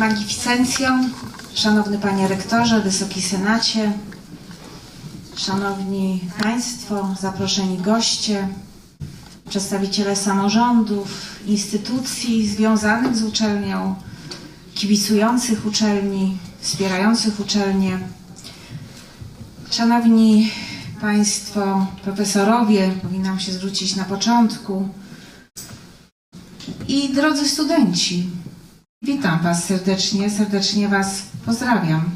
Magnificencjo, Szanowny Panie Rektorze, Wysoki Senacie, Szanowni Państwo, zaproszeni goście, przedstawiciele samorządów, instytucji związanych z uczelnią, kibicujących uczelni, wspierających uczelnię, Szanowni Państwo profesorowie, powinnam się zwrócić na początku, i drodzy studenci, witam Was serdecznie, serdecznie Was pozdrawiam.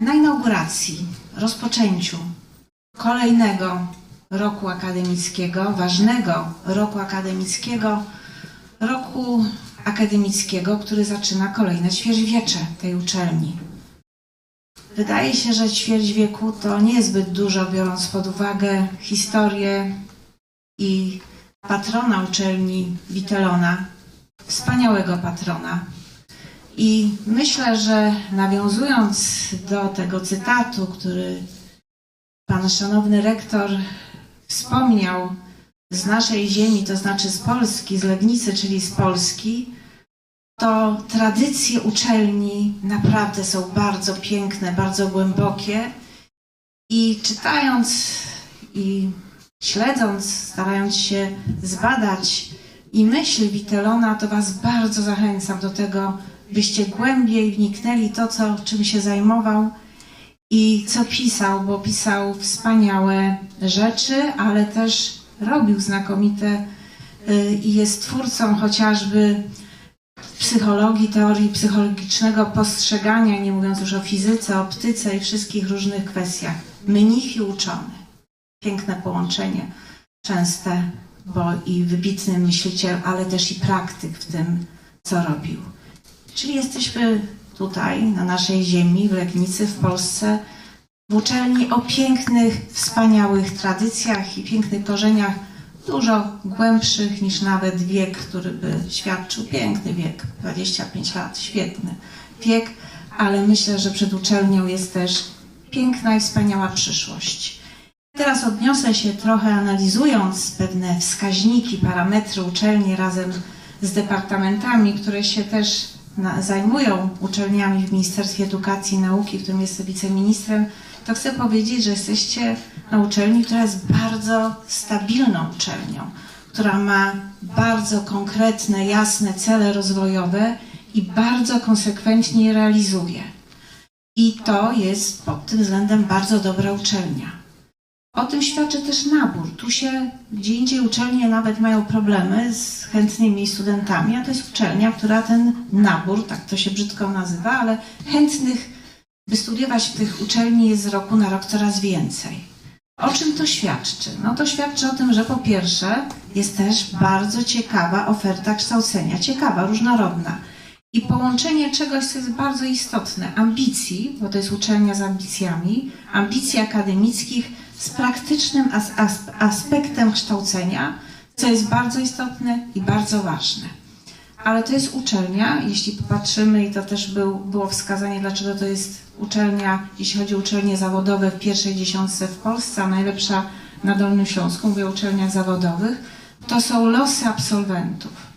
Na inauguracji, rozpoczęciu kolejnego roku akademickiego, ważnego roku akademickiego, roku akademickiego, który zaczyna kolejne ćwierćwiecze tej uczelni. Wydaje się, że ćwierć wieku to niezbyt dużo, biorąc pod uwagę historię i patrona uczelni Witelona, wspaniałego patrona. I myślę, że nawiązując do tego cytatu, który pan szanowny rektor wspomniał z naszej ziemi, to znaczy z Polski, z Legnicy, czyli z Polski, to tradycje uczelni naprawdę są bardzo piękne, bardzo głębokie. I czytając i śledząc, starając się zbadać i myśl Witelona, to Was bardzo zachęcam do tego, byście głębiej wniknęli to, co, czym się zajmował i co pisał, bo pisał wspaniałe rzeczy, ale też robił znakomite y, i jest twórcą chociażby psychologii, teorii psychologicznego postrzegania, nie mówiąc już o fizyce, optyce i wszystkich różnych kwestiach. Mnich i uczony. Piękne połączenie, częste, bo i wybitny myśliciel, ale też i praktyk w tym, co robił. Czyli jesteśmy tutaj, na naszej ziemi, w Legnicy, w Polsce, w uczelni o pięknych, wspaniałych tradycjach i pięknych korzeniach, dużo głębszych niż nawet wiek, który by świadczył. Piękny wiek, 25 lat, świetny wiek, ale myślę, że przed uczelnią jest też piękna i wspaniała przyszłość. Teraz odniosę się trochę analizując pewne wskaźniki, parametry uczelni razem z departamentami, które się też na, zajmują uczelniami w Ministerstwie Edukacji i Nauki, w którym jestem wiceministrem, to chcę powiedzieć, że jesteście na uczelni, która jest bardzo stabilną uczelnią, która ma bardzo konkretne, jasne cele rozwojowe i bardzo konsekwentnie je realizuje. I to jest pod tym względem bardzo dobra uczelnia. O tym świadczy też nabór. Tu się gdzie indziej uczelnie nawet mają problemy z chętnymi studentami, a to jest uczelnia, która ten nabór, tak to się brzydko nazywa, ale chętnych, by studiować w tych uczelni jest z roku na rok coraz więcej. O czym to świadczy? No to świadczy o tym, że po pierwsze jest też bardzo ciekawa oferta kształcenia, ciekawa, różnorodna. I połączenie czegoś, co jest bardzo istotne, ambicji, bo to jest uczelnia z ambicjami, ambicji akademickich z praktycznym as as aspektem kształcenia, co jest bardzo istotne i bardzo ważne. Ale to jest uczelnia, jeśli popatrzymy, i to też był, było wskazanie, dlaczego to jest uczelnia, jeśli chodzi o uczelnie zawodowe w pierwszej dziesiątce w Polsce, a najlepsza na Dolnym Śląsku, mówię o uczelniach zawodowych, to są losy absolwentów.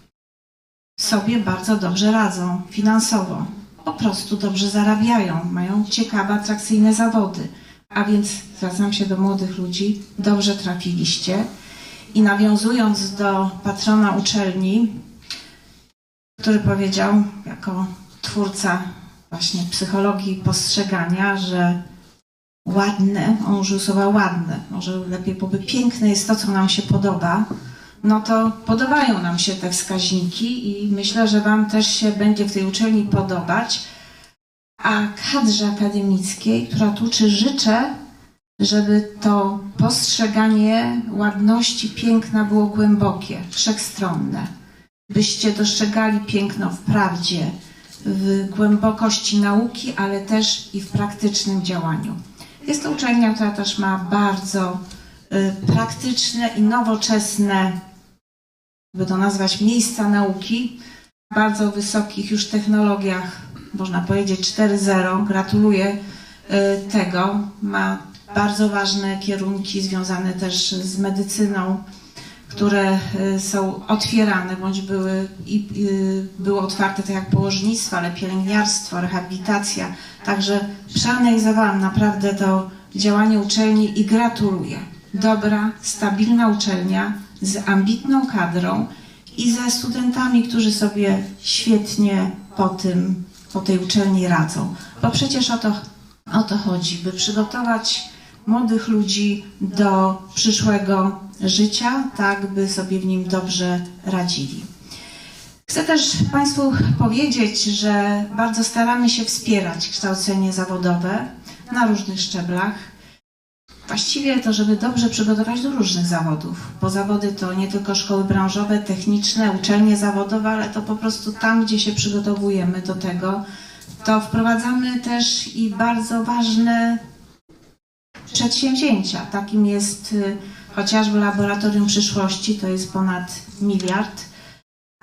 Sobie bardzo dobrze radzą finansowo, po prostu dobrze zarabiają, mają ciekawe, atrakcyjne zawody. A więc zwracam się do młodych ludzi, dobrze trafiliście. I nawiązując do patrona uczelni, który powiedział jako twórca właśnie psychologii postrzegania, że ładne, on użył słowa ładne, może lepiej byłoby piękne jest to, co nam się podoba, no to podobają nam się te wskaźniki i myślę, że Wam też się będzie w tej uczelni podobać a kadrze akademickiej, która tu uczy, życzę, żeby to postrzeganie ładności piękna było głębokie, wszechstronne. Byście dostrzegali piękno w prawdzie, w głębokości nauki, ale też i w praktycznym działaniu. Jest to uczelnia, która też ma bardzo praktyczne i nowoczesne, by to nazwać, miejsca nauki, w bardzo wysokich już technologiach można powiedzieć 4.0. Gratuluję y, tego. Ma bardzo ważne kierunki związane też z medycyną, które y, są otwierane, bądź były, i, y, były otwarte tak jak położnictwo, ale pielęgniarstwo, rehabilitacja. Także przeanalizowałam naprawdę to działanie uczelni i gratuluję. Dobra, stabilna uczelnia z ambitną kadrą i ze studentami, którzy sobie świetnie po tym, po tej uczelni radzą. Bo przecież o to, o to chodzi, by przygotować młodych ludzi do przyszłego życia, tak by sobie w nim dobrze radzili. Chcę też Państwu powiedzieć, że bardzo staramy się wspierać kształcenie zawodowe na różnych szczeblach. Właściwie to, żeby dobrze przygotować do różnych zawodów, bo zawody to nie tylko szkoły branżowe, techniczne, uczelnie zawodowe, ale to po prostu tam, gdzie się przygotowujemy do tego, to wprowadzamy też i bardzo ważne przedsięwzięcia. Takim jest y, chociażby Laboratorium Przyszłości, to jest ponad miliard.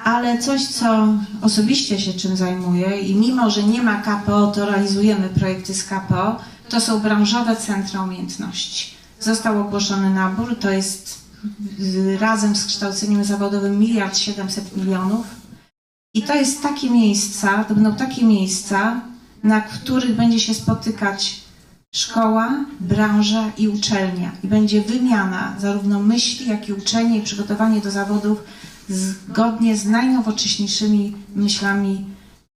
Ale coś, co osobiście się czym zajmuję i mimo, że nie ma KPO, to realizujemy projekty z KPO, to są branżowe centra umiejętności. Został ogłoszony nabór, to jest razem z kształceniem zawodowym miliard 700 milionów. I to jest takie miejsca, to będą takie miejsca, na których będzie się spotykać szkoła, branża i uczelnia. I będzie wymiana zarówno myśli, jak i uczelni i przygotowanie do zawodów zgodnie z najnowocześniejszymi myślami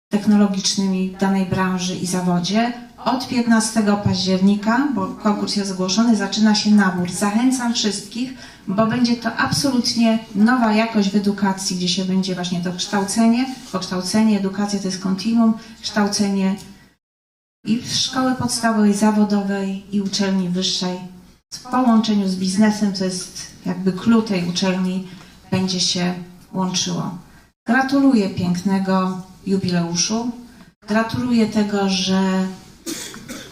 technologicznymi w danej branży i zawodzie. Od 15 października, bo konkurs jest ogłoszony, zaczyna się nabór. Zachęcam wszystkich, bo będzie to absolutnie nowa jakość w edukacji, gdzie się będzie właśnie to kształcenie, bo kształcenie, edukacja to jest kontinuum, kształcenie i w szkoły podstawowej, zawodowej i uczelni wyższej w połączeniu z biznesem, to jest jakby clue tej uczelni, będzie się łączyło. Gratuluję pięknego jubileuszu. Gratuluję tego, że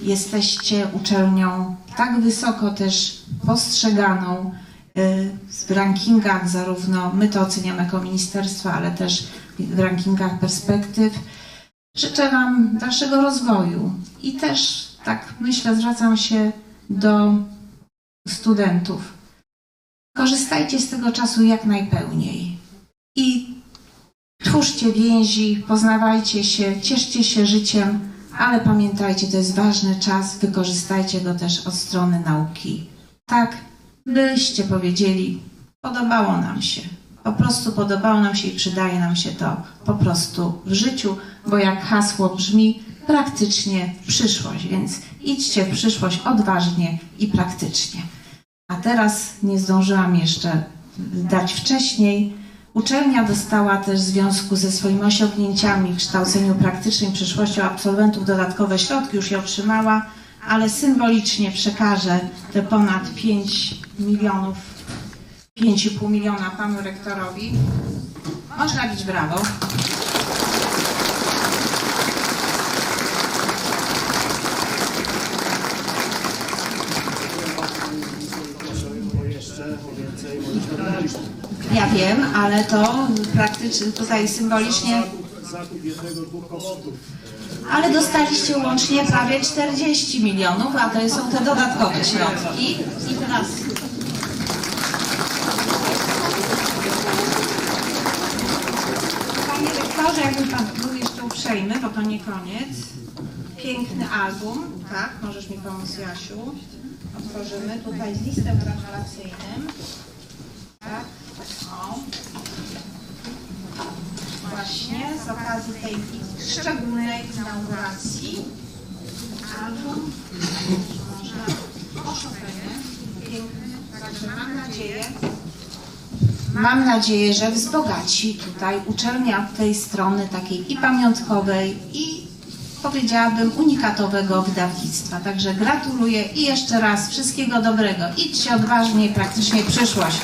jesteście uczelnią tak wysoko też postrzeganą y, w rankingach, zarówno my to oceniamy jako ministerstwo, ale też w rankingach perspektyw. Życzę Wam dalszego rozwoju i też, tak myślę, zwracam się do studentów. Korzystajcie z tego czasu jak najpełniej i twórzcie więzi, poznawajcie się, cieszcie się życiem, ale pamiętajcie, to jest ważny czas, wykorzystajcie go też od strony nauki. Tak, byście powiedzieli, podobało nam się. Po prostu podobało nam się i przydaje nam się to po prostu w życiu, bo jak hasło brzmi, praktycznie przyszłość, więc idźcie w przyszłość odważnie i praktycznie. A teraz nie zdążyłam jeszcze dać wcześniej. Uczelnia dostała też w związku ze swoimi osiągnięciami w kształceniu praktycznym przyszłością absolwentów dodatkowe środki, już je otrzymała, ale symbolicznie przekażę te ponad 5 milionów 5,5 miliona panu rektorowi. Można bić brawo. bo jeszcze o więcej niż dokonaliśmy. Ja wiem, ale to praktycznie tutaj symbolicznie, Zakup, jednego, dwóch ale dostaliście łącznie prawie 40 milionów, a to są te dodatkowe środki. I teraz Panie rektorze, jakby pan był jeszcze uprzejmy, bo to nie koniec. Piękny album, tak? Możesz mi pomóc, Jasiu. Otworzymy tutaj z listem gratulacyjnym. Właśnie z okazji tej szczególnej inauguracji. Album. Można o Chopinie. Piękny. Także mam nadzieję, Mam nadzieję, że wzbogaci tutaj uczelnia od tej strony takiej i pamiątkowej, i powiedziałabym unikatowego wydawnictwa. Także gratuluję i jeszcze raz wszystkiego dobrego. Idźcie odważnie praktycznie przyszłość.